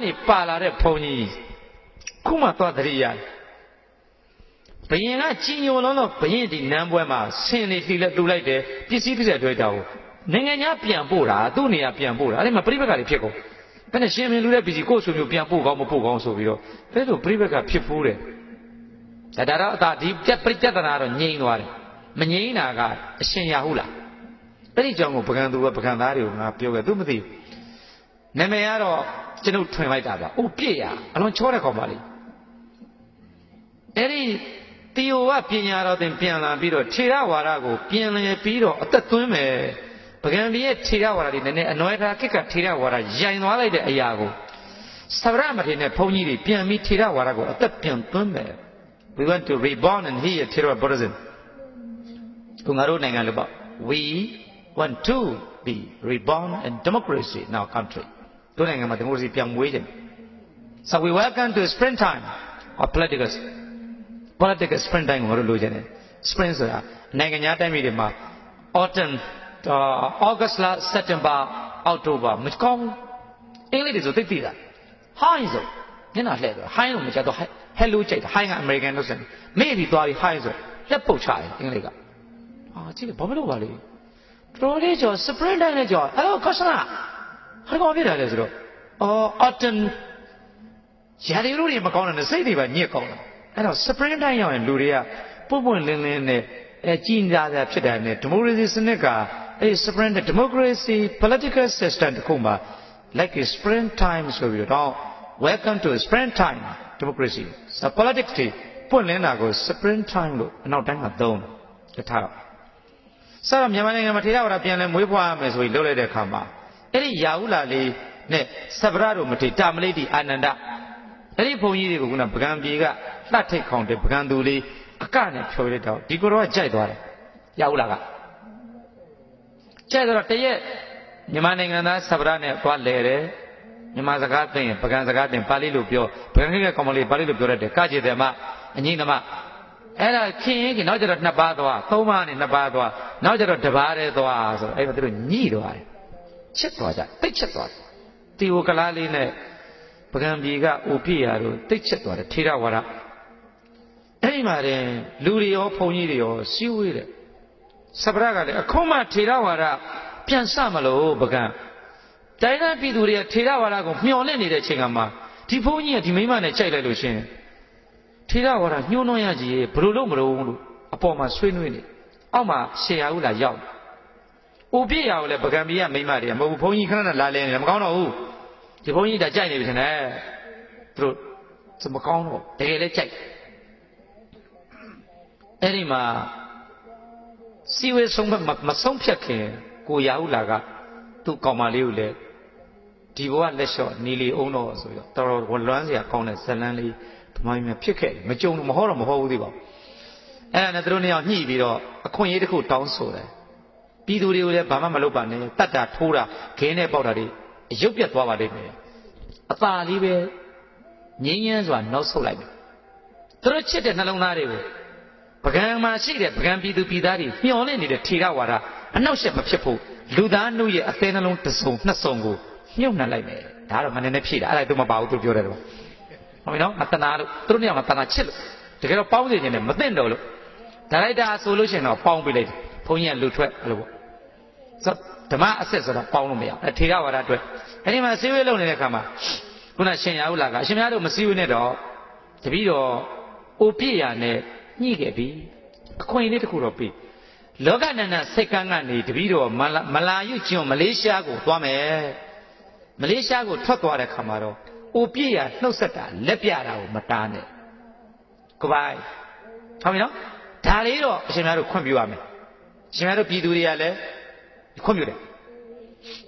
ကနေပါလာတဲ့ဘုံကြီးခုမှသွားတရိယာဘယင်ကကြီးညိုလုံးတော့ဘယင်ဒီနန်းပွဲမှာဆင်နေလှီလက်တူလိုက်တယ်ပစ္စည်းပစ္စည်းတွေ့တာကိုနိုင်ငံခြားပြန်ပို့တာသူ့နေရာပြန်ပို့တာအဲ့ဒီမှာပြိပက္ခတွေဖြစ်ကုန်ဘယ်နဲ့ရှင်မင်းလူတဲ့ပစ္စည်းကိုယ်ဆိုမျိုးပြန်ပို့ကောင်းမပို့ကောင်းဆိုပြီးတော့အဲ့လိုပြိပက္ခဖြစ်ဖူးတယ်ဒါတော့အသာဒီပြတ်ပြတ်တနာတော့ငြိမ်သွားတယ်မငြိမ်တာကအရှင်ရဟုတ်လားအဲ့ဒီကြောင့်ကိုပကံသူကပကံသားတွေကိုငါပြောခဲ့သူမသိဘူးနာမည်ကတော့ ကျွန်ုပ်ထွင်လိုက်တာဗျအိုးပြည့်ရအလွန်ချောတဲ့ကောင်ပါလေအဲ့ဒီတီယိုကပညာတော်သင်ပြန်လာပြီးတော့ထေရဝါဒကိုပြန်လည်ပြီးတော့အသက်သွင်းမယ်ပကံပြည့်ရဲ့ထေရဝါဒတွေနည်းနည်းအနွယ်ထားကိကထေရဝါဒရိုင်သွားလိုက်တဲ့အရာကိုသဗ္ဗရမထေနဲ့ဘုန်းကြီးတွေပြန်ပြီးထေရဝါဒကိုအသက်ပြန်သွင်းမယ် we want to reborn and hear Thera Buddhism ကိုငါတို့နိုင်ငံလို့ပေါ့ we want to be reborn in democracy in our country တို့နိုင်ငံမှာဒီမိုကရေစီပြန်မွေးခြင်း so we welcome to springtime of political political springtime ကိုငါတို့လိုချင်တယ် spring ဆိုတာနိုင်ငံခြားတိုင်းပြည်တွေမှာ autumn august လ september october မကောင်းအင်္ဂလိပ်တွေဆိုသိသိတာ high ဆိုမျက်နှာလှည့်ဆို high လို့မကြတော့ hello ကြိုက်တာ high က american လို့ဆိုရင်မေ့ပြီးသွားပြီး high ဆိုလက်ပုတ်ချတယ်အင်္ဂလိပ်ကအာကြည့်လေဘာမလို့ပါလဲတော်လေးကျော် spring time နဲ့ကျော်အဲ့တော့ question ဟာကောင်ပြစ်တာလဲဆိုတော့အော် autumn ရာသီဥတုတွေမကောင်းတဲ့စိတ်တွေပါညစ်ကောင်းတာအဲ့တော့ spring time ရောက်ရင်လူတွေကပွပွင့်လင်းလင်းနဲ့အဲကြည်ညာတာဖြစ်တယ်နဲ့ဒီမိုကရေစီစနစ်ကအဲ spring democracy political system တခုမှာ like a spring time ဆိုပြီးတော့ welcome to spring time democracy so politics တွေပွင့်လင်းတာကို spring time လို့အနောက်တိုင်းကသုံးတယ်ထားတော့စတော့မြန်မာနိုင်ငံမှာထေရဝါဒပြန်လဲမွေးဖွားရမယ်ဆိုပြီးလုပ်လိုက်တဲ့အခါမှာ အဲ့ဒီယာဟုလာလေးနဲ့သဗ္ဗရတို့မထေတာမလိတိအာနန္ဒအဲ့ဒီဘုန်းကြီးတွေကိုကပကံပြေကလှတ်ထိတ်ခေါင်တဲ့ပကံသူလေးအကနဲ့ဖြောလိုက်တော့ဒီကိုတော့ကြိုက်သွားတယ်ယာဟုလာကကြိုက်တော့တရက်မြန်မာနိုင်ငံသားသဗ္ဗရနဲ့သွားလဲတယ်မြန်မာစကားသိရင်ပကံစကားသိရင်ပါဠိလိုပြောပကံခေကကောင်မလေးပါဠိလိုပြောတတ်တယ်ကကြည်တယ်မအငိမ့်သမားအဲ့ဒါခင်ရင်ကနောက်ကျတော့နှစ်ပါးသွားသုံးပါးနဲ့နှစ်ပါးသွားနောက်ကျတော့တစ်ပါးတည်းသွားဆိုအဲ့တော့သူတို့ညှိသွားတယ် ချစ်သွားကြတိတ်ချစ်သွားတယ်တီဝကလားလေးနဲ့ပကံပြေကအိုပြည့်ရတို့တိတ်ချစ်သွားတယ်ထေရဝါဒအဲ့ဒီမှာတင်လူတွေရောဘုန်းကြီးတွေရောစီးဝေးတယ်စပရကလည်းအခုမှထေရဝါဒပြန်စမလို့ပကံတိုင်းသားပြည်သူတွေကထေရဝါဒကိုမျှော်လင့်နေတဲ့အချိန်ကမှဒီဘုန်းကြီးကဒီမိမနဲ့ကြိုက်လိုက်လို့ရှင်ထေရဝါဒညှိုးနှွမ်းရကြီးဘယ်လိုလုပ်မလို့လို့အပေါ်မှာဆွေးနွေးနေအောက်မှာရှေယာဦးလာရောက်။ အိုပြည့်ရအောင်လဲပကံမီရမိမတွေကမဟုတ်ဘူးဘုန်းကြီးခဏခဏလာလဲနေတယ်မကောင်းတော့ဘူး။ဒီဘုန်းကြီးဒါကြိုက်နေပြီထင်တယ်။သူတို့မကောင်းတော့တကယ်လဲကြိုက်။အဲ့ဒီမှာစီဝေဆုံးမဆုံးဖြတ်ခင်ကိုရာဟုလာကသူ့ကောင်မလေးကိုလည်းဒီဘဝလက်လျှော့နီလီအောင်တော့ဆိုတော့တော်တော်ဝလွမ်းစရာကောင်းတဲ့ဇလန်းလေးဗမာပြည်မှာဖြစ်ခဲ့တယ်မကြုံမဟုတ်တော့မဟုတ်ဘူးသေးပါဘူးအဲ့ဒါနဲ့သူတို့နှစ်ယောက်ညှိပြီးတော့အခွင့်အရေးတစ်ခုတောင်းဆိုတယ် ပြည်သူတွေကိုလည်းဘာမှမလုပ်ပါနဲ့တတ်တာထိုးတာခင်းနဲ့ပေါက်တာတွေအယုတ်ပြတ်သွားပါလိမ့်မယ်အသာလေးပဲငြင်းငင်းစွာနောက်ဆုတ်လိုက်မယ်သူတို့ချစ်တဲ့နှလုံးသားတွေကိုပကံမှာရှိတဲ့ပကံပြည်သူပြည်သားတွေမျှော်လင့်နေတဲ့ထေရဝါဒအနောက်ရှက်မဖြစ်ဖို့လူသားနှုတ်ရဲ့အသေးနှလုံးတစ်စုံနှစ်စုံကိုမြုပ်နှံလိုက်မယ်ဒါတော့မနေနဲ့ဖြည့်တာအဲ့ဒါသူမပါဘူးသူပြောတယ်တော့ဟုတ်ပြီနော်မတနာလို့သူတို့နေရာမှာတနာချစ်လို့တကယ်တော့ပေါင်းစီနေတယ်မသိတော့လို့ဒါလိုက်တာဆိုလို့ရှိရင်တော့ပေါင်းပေးလိုက်တယ်ဘုန်းကြီးကလူထွက်အဲ့လိုပေါ့ဆို ဓမ္မအစစ်ဆိုတော့ပေါင်းလို့မရအဲထေရဝါဒအတွက်အဲ့ဒီမှာစေဝေးလုံနေတဲ့ခါမှာခုနရှင်ရဟုလာကအရှင်များတို့မစည်းဝေးနဲ့တော့တပည့်တော်အိုပြည့်ရနဲ့ညှိခဲ့ပြီအခွင့်အရေးတစ်ခုတော့ပြီးလောကနန္ဒစိတ်ကန်းကနေတပည့်တော်မလာယုကျွန်းမလေးရှားကိုသွားမယ်မလေးရှားကိုထွက်သွားတဲ့ခါမှာတော့အိုပြည့်ရနှုတ်ဆက်တာလက်ပြတာကိုမတားနဲ့ကိုပိုင်ဟုတ်ပြီနော်ဒါလေးတော့အရှင်များတို့ခွင့်ပြုရမယ်အရှင်များတို့ပြည်သူတွေကလည်း ခွင့်ပြုတယ်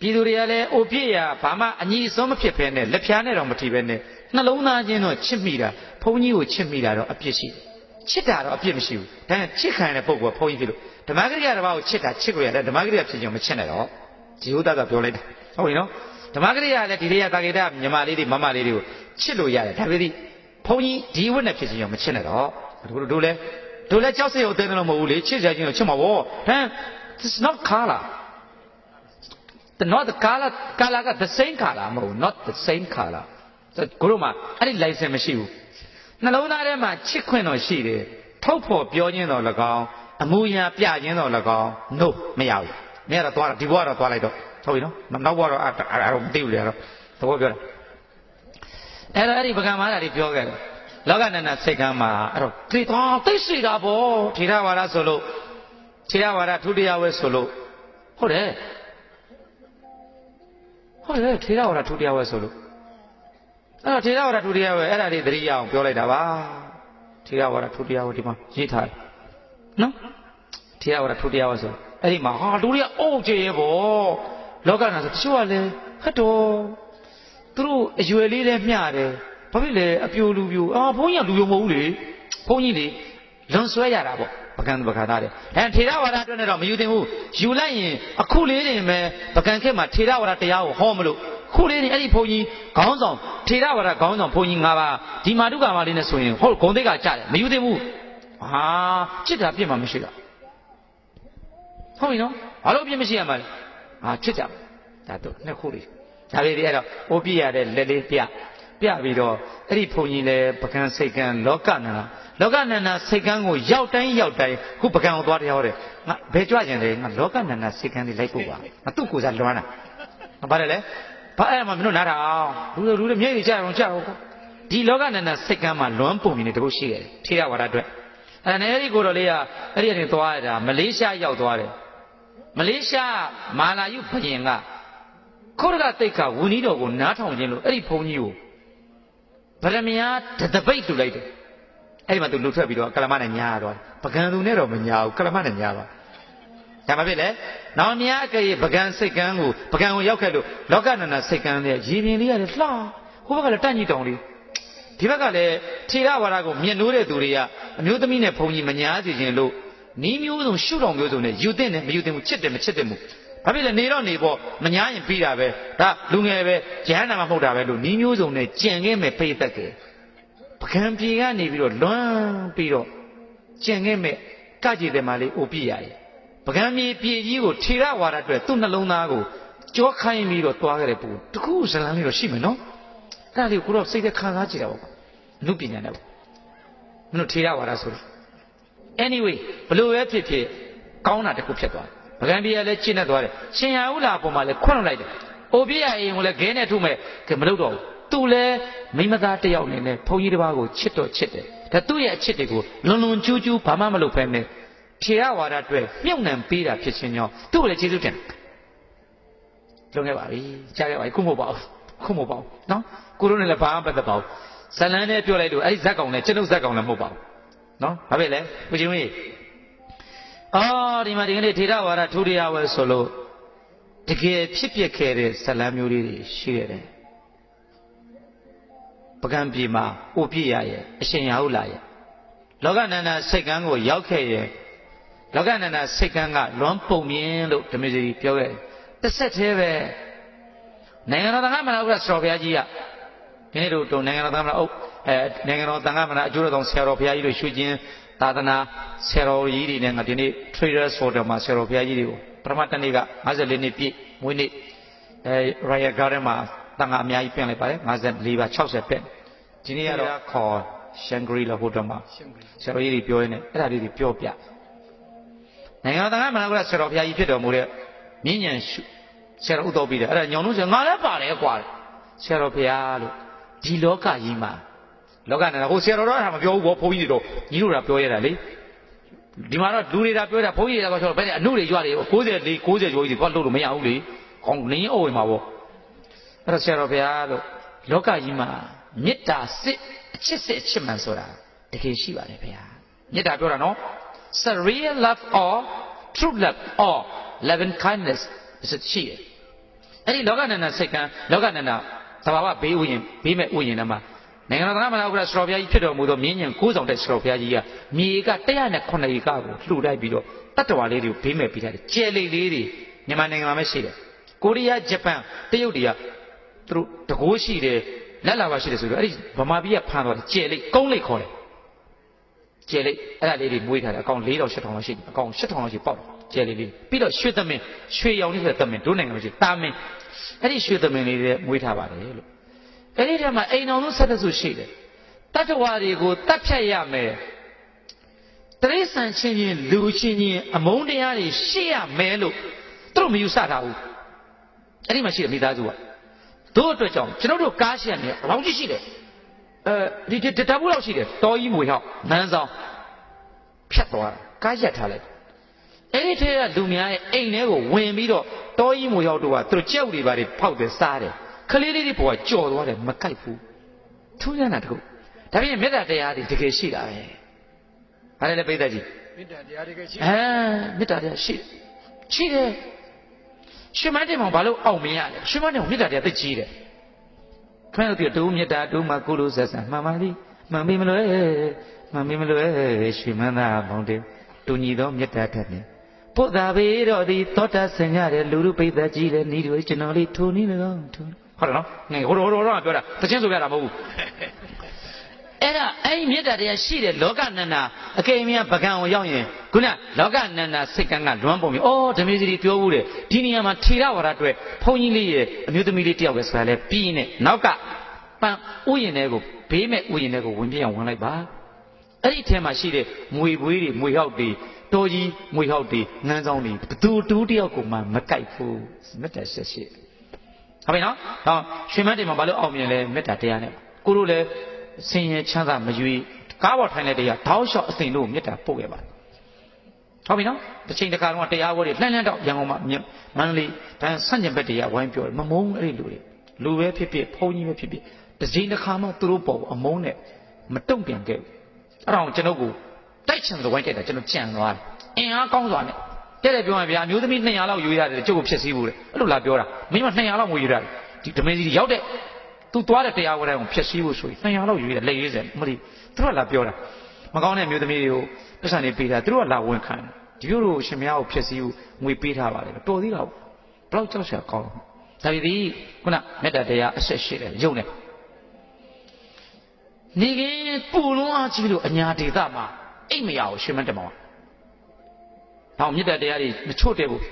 ပြည်သူတွေကလည်းအိုပြည့်ရဘာမှအညီအစွန်းမဖြစ်ဖဲနဲ့လက်ဖြားနဲ့တော့မထီပဲနဲ့နှလုံးသားချင်းတော့ချစ်မိတာဘုန်းကြီးကိုချစ်မိတာတော့အပြစ်ရှိတယ်ချစ်တာတော့အပြစ်မရှိဘူးဒါနဲ့ချစ်ခံရတဲ့ပုဂ္ဂိုလ်ကဘုန်းကြီးဖြစ်လို့ဓမ္မဂရိယတစ်ပါးကိုချစ်တာချစ်ကိုရတယ်ဓမ္မဂရိယဖြစ်ခြင်းမချစ်နဲ့တော့ဂျေဟုသားကပြောလိုက်တာဟုတ်ပြီနော်ဓမ္မဂရိယလည်းဒီလေးရတာကေတမြမလေးတွေမမလေးတွေကိုချစ်လို့ရတယ်ဒါပေမဲ့ဘုန်းကြီးဒီဝတ်နဲ့ဖြစ်ခြင်းရောမချစ်နဲ့တော့တို့တို့လည်းတို့လည်းကြောက်စရာအသေးတယ်လို့မဟုတ်ဘူးလေချစ်ကြခြင်းကိုချစ်မှာဗောဟမ် this is not color the not the color color က the same color မဟုတ် not the same color ကိုတို့မှာအဲ့ဒီ license မရှိဘူးနှလုံးသားထဲမှာချစ်ခွင့်တော့ရှိတယ်ထုတ်ဖို့ပြောခြင်းတော့၎င်းအမူအရာပြခြင်းတော့၎င်း no မရဘူးမရတော့သွားဒီဘဝတော့သွားလိုက်တော့ဟုတ်ပြီနော်နောက်ဘဝတော့အဲ့တော့မသိဘူးလေအဲ့တော့သဘောပြောတာအဲ့တော့အဲ့ဒီပကံမာတာတွေပြောခဲ့တယ်လောကနန္ဒစိတ်ကမ်းမှာအဲ့တော့သိသွားသိရှိတာပေါ့ထေရဝါဒဆိုလို့ထေရဝါဒထုတရားဝဲဆိုလို့ဟုတ်တယ် ဟုတ်တယ်ထေရဝါဒထုတရားဝဲဆိုလို့အဲ့တော့ထေရဝါဒထုတရားဝဲအဲ့ဒါတွေသတိရအောင်ပြောလိုက်တာပါထေရဝါဒထုတရားဝဲဒီမှာရေးထားတယ်နော်ထေရဝါဒထုတရားဝဲဆိုအဲ့ဒီမှာဟာလူတွေကအုပ်ကျေပေါ့လောကနာဆိုတချို့ကလည်းဟတ်တော်သူတို့အရွယ်လေးလည်းမျှတယ်ဘာဖြစ်လဲအပြိုလူပြိုအာဘုန်းကြီးကလူယုံမဟုတ်ဘူးလေဘုန်းကြီးလေလွန်ဆွဲရတာပေါ့ ပကံပကံသားတယ်အဲထေရဝါဒအတွက်နဲ့တော့မယူသင့်ဘူးယူလိုက်ရင်အခုလေးနေမယ်ပကံခက်မှာထေရဝါဒတရားကိုဟောမလို့ခုလေးနေအဲ့ဒီဘုန်းကြီးခေါင်းဆောင်ထေရဝါဒခေါင်းဆောင်ဘုန်းကြီး၅ပါးဒီမာတုကာမလေးနဲ့ဆိုရင်ဟုတ်ဂုံတိတ်ကကြတယ်မယူသင့်ဘူးဟာချစ်တာပြစ်မှမရှိတာဟုတ်ပြီနော်ဘာလို့ပြစ်မရှိရမှာလဲဟာချစ်ကြဒါတော့နှစ်ခုလေးဒါလေးတွေအဲ့တော့အိုးပြရတဲ့လက်လေးပြ ပြပြီးတော့အဲ့ဒီဘုန်းကြီးလည်းပကံစိတ်ကံလောကနန္ဒလောကနန္ဒစိတ်ကံကိုရောက်တိုင်းရောက်တိုင်းခုပကံကိုသွားတရားဟောတယ်ငါဘယ်ကြွကျင်လဲငါလောကနန္ဒစိတ်ကံလေးလိုက်ဖို့ပါငါသူ့ကိုယ်စားလွမ်းတာဘာလဲလဲဘာအဲ့မှာမင်းတို့နားတာအောင်လူလူလူမျက်ရည်ကြအောင်ကြအောင်ဒီလောကနန္ဒစိတ်ကံမှာလွမ်းပုံနေတခုရှိတယ်ထေရဝါဒအတွက်အဲ့ဒါနဲ့အဲ့ဒီကိုတော်လေးကအဲ့ဒီကနေသွားရတာမလေးရှားရောက်သွားတယ်မလေးရှားမာလာယုဘယင်ကခေါရကတိတ်ခဝီနီးတော်ကိုနားထောင်ခြင်းလို့အဲ့ဒီဘုန်းကြီးကို ဗရမယာတတပိတ်တူလိုက်တယ်အဲ့ဒီမှာသူလှုပ်ထွက်ပြီးတော့ကလမနဲ့ညားသွားတယ်ပကံသူနဲ့တော့မညာဘူးကလမနဲ့ညားသွားဒါမှဖြစ်လေနောက်မြားကရဲ့ပကံစိတ်ကန်းကိုပကံကိုရောက်ခဲ့လို့လောကနန္ဒစိတ်ကန်းရဲ့ရေပြင်လေးရတယ်လှဟိုဘက်ကလည်းတန့်ကြီးတောင်လေးဒီဘက်ကလည်းထေရဝါဒကိုမြင်နိုးတဲ့သူတွေကအမျိုးသမီးနဲ့ဘုံကြီးမညာစီခြင်းလို့နီးမျိုးစုံရှုတော်မျိုးစုံနဲ့ယူတဲ့နဲ့မယူတဲ့ဘူးချစ်တယ်မချစ်တယ် ဘူးဘာဖြစ်လဲနေတော့နေပေါ့မညာရင်ပြီးတာပဲဒါလူငယ်ပဲဂျဟန္နာမဟုတ်တာပဲလို့နီးမျိုးစုံနဲ့ကြံခဲ့မယ်ပိတ်သက်ကဲပကံပြေကနေပြီးတော့လွမ်းပြီးတော့ကြံခဲ့မယ်ကကြည်တယ်မလေးအိုပြရရဲ့ပကံမြေပြေကြီးကိုထေရဝါဒအတွက်သူ့နှလုံးသားကိုကြောခိုင်းပြီးတော့တွားခဲ့တဲ့ပူတခုဇလန်းလေးတော့ရှိမယ်နော်အဲ့ဒါလေးကိုတော့စိတ်သက်ခံစားကြည့်တာပေါ့အမှုပညာနဲ့ပေါ့မင်းတို့ထေရဝါဒဆိုလို့ anyway ဘလို့ပဲဖြစ်ဖြစ်ကောင်းတာတခုဖြစ်သွားတယ် ပကံပြေကလည်းရှင်းနေသွားတယ်ရှင်ရဟုလာပုံမှာလည်းခွန့်လိုက်တယ်အိုပြရအိမ်ကိုလည်းဂဲနဲ့ထုမဲ့ကမလုပ်တော့ဘူးသူလည်းမိမသားတယောက်နေနဲ့ဘုန်းကြီးတစ်ပါးကိုချစ်တော့ချစ်တယ်ဒါသူ့ရဲ့အချစ်တွေကိုလွန်လွန်ကျူးကျူးဘာမှမလုပ်ဖဲနဲ့ထေရဝါဒအတွက်မြုပ်နှံပေးတာဖြစ်ခြင်းကြောင့်သူ့ကိုလည်းကျေးဇူးတင်လွန်ခဲ့ပါပြီကြားခဲ့ပါပြီခုမဟုတ်ပါဘူးခုမဟုတ်ပါဘူးနော်ကိုရိုနဲ့လည်းဘာမှပတ်သက်ပါဘူးဇလန်းနဲ့ပြောလိုက်လို့အဲ့ဒီဇက်ကောင်နဲ့ကျွန်ုပ်ဇက်ကောင်လည်းမဟုတ်ပါဘူးနော်ဘာဖြစ်လဲကိုချင်းကြီး အော်ဒီမှာဒီကနေ့ထေရဝါဒထူတရားဝဲဆိုလို့တကယ်ဖြစ်ပျက်ခဲ့တဲ့ဇလန်းမျိုးလေးတွေရှိရတယ်ပကံပြေမှာအိုပြည့်ရရဲ့အရှင်ရဟုတ်လားရဲ့လောကနန္ဒစိတ်ကန်းကိုရောက်ခဲ့ရဲ့လောကနန္ဒစိတ်ကန်းကလွန်ပုံမြင်လို့ဓမ္မစီပြောခဲ့တစ်ဆက်သေးပဲနိုင်ငံတော်သံဃာမနာဥပ္ပစတော်ဘုရားကြီးက ဒီနေ့တို့တုံနိုင်ငံတော်သံဃာမနာအုပ်အဲနိုင်ငံတော်သံဃာမနာအကျိုးတော်ဆရာတော်ဘုရားကြီးတို့ရွှေကျင်းသာသနာဆရာတော်ကြီးတွေနဲ့ငါဒီနေ့ Traders Hotel မှာဆရာတော်ဘုရားကြီးတွေကိုပထမတနေ့က54နှစ်ပြည့်မွေးနေ့အဲ Royal Garden မှာတန်ခါအများကြီးပြင်လိုက်ပါတယ်54ပါ60ပြည့်ဒီနေ့ကတော့ခေါ် Shangri-La Hotel မှာဆရာတော်ကြီးတွေပြောရင်းနဲ့အဲ့ဒါလေးတွေပြောပြနိုင်ငံတော်သံဃာမနာကဆရာတော်ဘုရားကြီးဖြစ်တော်မူတဲ့မြင့်ညံဆရာတော်ဥတော်ပြီးတယ်အဲ့ဒါညောင်လို့ဆရာငါလည်းပါတယ်ကွာဆရာတော်ဘုရားလို့ ဒီလောကကြီးမှာလောကနဲ့ဟိုဆရာတော်တော့ဟာမပြောဘူးဘောဘုန်းကြီးတွေတော့ညီတို့ကပြောရတာလေဒီမှာတော့လူတွေကပြောတာဘုန်းကြီးတွေကပြောဘယ်နဲ့အနှုတ်တွေကြွတယ်60လေး60ကျော်ကြီးတွေတော့လို့လို့မရဘူးလေကောင်းနင်းအုပ်ဝင်မှာပေါ့အဲ့တော့ဆရာတော်ဘုရားလို့လောကကြီးမှာမေတ္တာစစ်အချစ်စစ်အချစ်မှန်ဆိုတာတကယ်ရှိပါတယ်ဘုရားမေတ္တာပြောတာနော် it's a real love or true love or love and kindness ရှိတယ်အဲ့ဒီလောကနန္ဒစိတ်ကံလောကနန္ဒ သဘာဝဘေးဥယျင်ဘေးမဲ့ဥယျင်ထဲမှာနိုင်ငံတော်သမ္မတဥက္ကဋ္ဌစတော်ဘုရားကြီးဖြစ်တော်မူသောမြင်းညံကိုးဆောင်တဲ့စတော်ဘုရားကြီးကမြေက109ဧကကိုလှူလိုက်ပြီးတော့တတ္တဝါလေးတွေကိုဘေးမဲ့ပေးထားတယ်ကျယ်လိတ်လေးတွေမြန်မာနိုင်ငံမှာပဲရှိတယ်ကိုရီးယားဂျပန်တရုတ်တွေကသူတို့တကိုးရှိတယ်လက်လာပါရှိတယ်ဆိုတော့အဲ့ဒီဗမာပြည်ကဖမ်းသွားတယ်ကျယ်လိတ်ကုန်းလိတ်ခေါ်တယ် ကျယ်လိတ်အဲ့ဒါလေးတွေမွေးထားတယ်အကောင်4000 8000လောက်ရှိတယ်အကောင်8000လောက်ရှိပေါက်တယ်ကျယ်လိတ်လေးပြီးတော့ရွှေသမင်ရွှေရောင်လေးဆိုတဲ့သမင်တို့နိုင်ငံမှာရှိတာမင်အဲ့ဒီရွှေသမင်လေးတွေမွေးထားပါတယ်လို့အဲ့ဒီထဲမှာအိမ်တော်လုံးဆက်တဆုရှိတယ်တတ္တဝါတွေကိုတတ်ဖြတ်ရမယ်တရိษံချင်းချင်းလူချင်းချင်းအမုန်းတရားတွေရှေ့ရမယ်လို့သူတို့မယူဆတာဘူးအဲ့ဒီမှာရှိတယ်မိသားစုကတို့အတွက်ကြောင့်ကျွန်တော်တို့ကားရှက်နေဘယ်လောက်ကြီးရှိတယ် အဲဒီတတဘူးလောက်ရှိတယ်တော်ကြီးမွေဟောက်နန်းဆောင်ဖြတ်သွားတာကားရက်ထားလိုက်အဲ့ဒီထဲကလူများရဲ့အိမ်ထဲကိုဝင်ပြီးတော့တော်ကြီးမွေဟောက်တို့ကသူတို့ကြောက်တွေပါတွေဖောက်တယ်စားတယ်ခလေးလေးတွေပေါ်ကကြော်သွားတယ်မကိုက်ဘူးထူးရတာတကူဒါပြင်မေတ္တာတရားတွေတကယ်ရှိတာပဲဘာလဲလဲပိဿကြီးမေတ္တာတရားတွေကရှိအဲမေတ္တာတရားရှိတယ်ရှိတယ်ရှင်မတင်မောင်ဘာလို့အောင်မရလဲရှင်မတင်မောင်မေတ္တာတရားသိကြီးတယ် ခင်ဗျားတို့တူမေတ္တာတူမှာကုလို့ဆက်ဆံမှန်ပါလိမှန်ပြီမလို့မှန်ပြီမလို့ရှင်မသားမောင်တင်တူညီသောမေတ္တာထက်နဲ့ပုဒ္ဒါဘေတော့ဒီသောတာဆင်ရတဲ့လူလူပိဿကြီးတဲ့ဤတို့ကျွန်တော်လေးထိုနည်း၎င်းထိုဟုတ်တယ်နော်ငယ်ဟိုတော့ဟိုတော့ပြောတာတချင်းဆိုရတာမဟုတ်ဘူး အဲ့ဒါအဲ့ဒီမေတ္တာတရားရှိတယ်လောကနန္နာအကယ်မြတ်ပကံကိုရောက်ရင်ခုနလောကနန္နာစိတ်ကံကလွမ်းပုံပြီ။အော်ဓမေစီပြောဘူးတယ်ဒီနေရာမှာထေရဝါဒအတွက်ဘုန်းကြီးလေးရဲ့အမျိုးသမီးလေးတယောက်ပဲဆိုတာလဲပြီးနေနောက်ကပန်ဥယျာဉ်တွေကိုဘေးမဲ့ဥယျာဉ်တွေကိုဝင်ပြအောင်ဝင်လိုက်ပါ။အဲ့ဒီထဲမှာရှိတဲ့မွေပွေးတွေမွေဟောက်တွေတော်ကြီးမွေဟောက်တွေငန်းဆောင်တွေဘသူတူတယောက်ကိုမှမကြိုက်ဘူးမေတ္တာဆက်ရှိဟုတ်ပြီနော်။ဟောရှင်မတ်တွေမှာဘာလို့အောင်မြင်လဲမေတ္တာတရားနဲ့ကိုတို့လည်း ဆင်းရဲချမ်းသာမရွေးကားပေါ်ထိုင်တဲ့တရားတောက်လျှောက်အစဉ်လို့မေတ္တာပို့ခဲ့ပါတယ်ဟုတ်ပြီနော်တစ်ချိန်တစ်ခါတော့တရားဝဲတွေလှမ်းလှမ်းတော့ရန်ကုန်မှာမန္တလေးဒါဆန့်ကျင်ဘက်တရားဝိုင်းပြောတယ်မမုန်းအဲ့ဒီလူတွေလူပဲဖြစ်ဖြစ်ဘုန်းကြီးပဲဖြစ်ဖြစ်တစ်ချိန်တစ်ခါမှသူတို့ပေါ်အမုန်းနဲ့မတုံ့ပြန်ခဲ့ဘူးအဲ့ဒါကိုကျွန်တော်ကိုတိုက်ချင်တဲ့ဝိုင်းတိုက်တာကျွန်တော်ကြံသွားတယ်အင်အားကောင်းစွာနဲ့တဲ့တယ်ပြောရင်ဗျာအမျိုးသမီး200လောက်ယူရတယ်ကျုပ်ကိုဖြစ်စည်းဘူးလေအဲ့လိုလာပြောတာမင်းမ200လောက်ငွေယူရတယ်ဒီဓမေစီရောက်တဲ့ သူသွားတဲ့တရားဝဲတိုင်းကိုဖြစ်စည်းဖို့ဆိုရင်200လောက်ယူရတယ်လက်ရေးစက်မလီသူတို့ကလာပြောတာမကောင်းတဲ့မျိုးသမီးတွေကိုပတ်စံနေပေးတာသူတို့ကလာဝန်ခံတယ်ဒီလိုလိုရှင်မယားကိုဖြစ်စည်းဖို့ငွေပေးထားပါတယ်တော်သေးတာဘလောက်ကြောက်စရာကောင်းလဲဒါပေသည်ခုနမေတ္တာတရားအဆက်ရှိတယ်ယုံတယ်နေကင်းပူလွန်းအားကြီးလို့အညာဒေသမှာအိတ်မရအောင်ရှင်မတက်မောင်။နောက်မေတ္တာတရားတွေမချို့တဲ့ဘူး